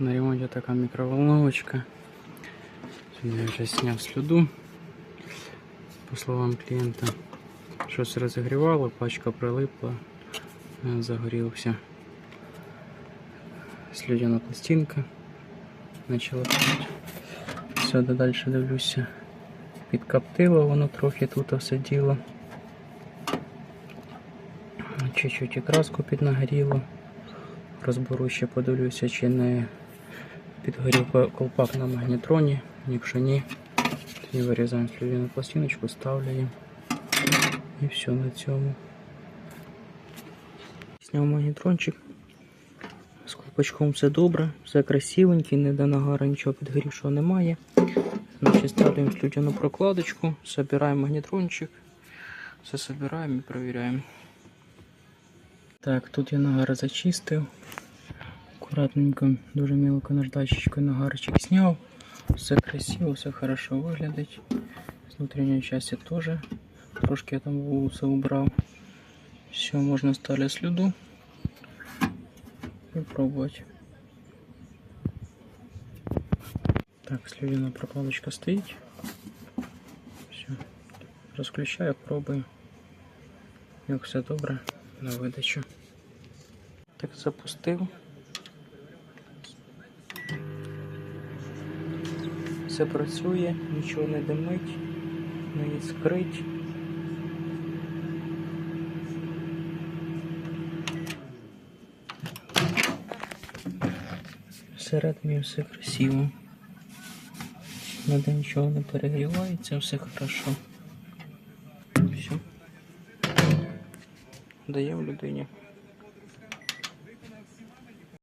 На ремонті така мікроволновочка. Я вже зняв слюду. По словам клієнта, щось розігрівало, пачка прилипла, е, загорівся. Слюдяна пластинка. Почала пити. Все, далі дивлюся. Підкоптило воно трохи тут сиділо. Чуть-чуть і краску піднагріло. Розберу ще подивлюся, чи не підгорів колпак на магнітроні. Якщо ні, тоді вирізаємо слюдяну пластиночку, ставлю І все на цьому. Зняв магнітрончик. З колпачком все добре, все красивенький, ніде нагара, нічого підгорівшого немає. Значить, ставимо слюдяну прокладочку, собираємо магнітрончик, все собираємо і перевіряємо. Так, тут я нагар зачистив. Аккуратненько, дуже мілко наждачечкою нагарчик сняв. Все красиво, все хорошо виглядить. З внутрішньої частини теж. Трошки я там волоси убрав. Все, можна ставити слюду і пробувати. Так, слюдяна прокладочка стоїть. Все. Розключаю, пробую. Як все добре на видачу. Так запустив. Все працює, нічого не димить, не іскрить. Всередині все красиво. Ніде нічого не перегрівається, все хорошо. Все. Даємо людині.